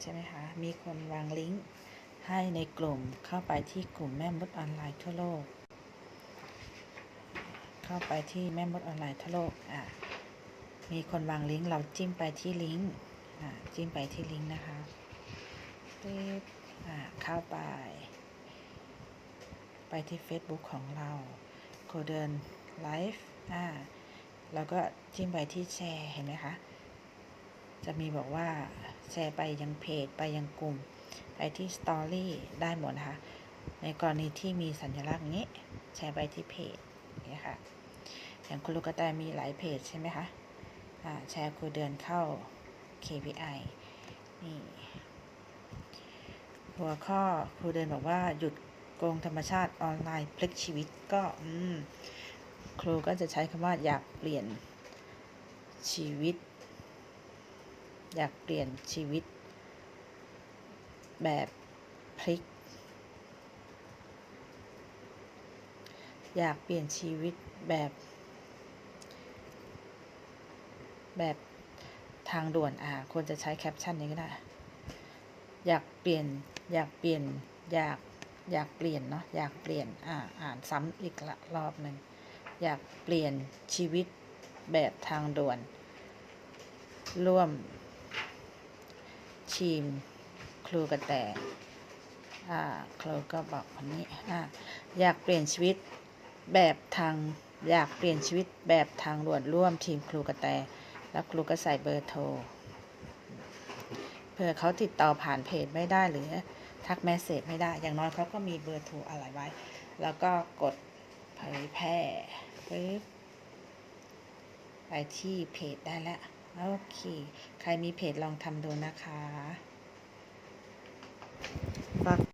ใช่ไหมคะ มีคนวางลิงก์ให้ในกลุ่มเข้าไปที่กลุ่มแม่มดออนไลน์ทั่วโลก เข้าไปที่แม่มดออนไลน์ทั่วโลกอะมีคนวางลิงก์เราจิ้มไปที่ลิงก์อะจิ้มไปที่ลิงก์นะคะปึ๊บอะเข้าไป ไปที่ Facebook ของเราโคเดินไลฟ์อ่าแล้วก็จิ้มไปที่แชร์เห็นไหมคะ จะมีบอกว่าแชร์ไปยังเพจไปยังกลุ่ม ไปที่สตอรี่ได้หมดนะคะ ในกรณีที่มีสัญลักษณ์นี้ แชร์ไปที่เพจอย่างนี้ค่ะ อย่างคุณลูกกระแตมีหลายเพจใช่ไหมคะแชร์ครูเดือนเข้า KPI นี่หัวข้อครูเดินบอกว่าหยุดโกงธรรมชาติออนไลน์พลิกชีวิตก็อืมครูก็จะใช้คำว่าอยากเปลี่ยนชีวิต อยากเปลี่ยนชีวิต แบบพลิก อยากเปลี่ยนชีวิตแบบ แบบทางด่วนอ่าควรจะใช้แคปชั่นนี้ก็ได้ อยากเปลี่ยน อยากเปลี่ยน อยาก อยากเปลี่ยนเนาะ อยากเปลี่ยน อ่า อ่านซ้ำอีกละรอบหนึ่ง อยากเปลี่ยนชีวิตแบบทางด่วน ร่วม ทีม ครูกระแตครูก็บอกคนนี้ออยากเปลี่ยนชีวิตแบบทางอยากเปลี่ยนชีวิตแบบทางด่วนร่วมทีมครูกระแต แล้วครูก็ใส่เบอร์โทรเผื่อเขาติดต่อผ่านเพจไม่ได้หรือทักแมสเซจไม่ได้ อย่างน้อยเขาก็มีเบอร์โทรอะไรไว้ แล้วก็กดเผยแพร่ปึ๊บไปที่เพจได้แล้ว โอเค ใครมีเพจลองทำดูนะคะ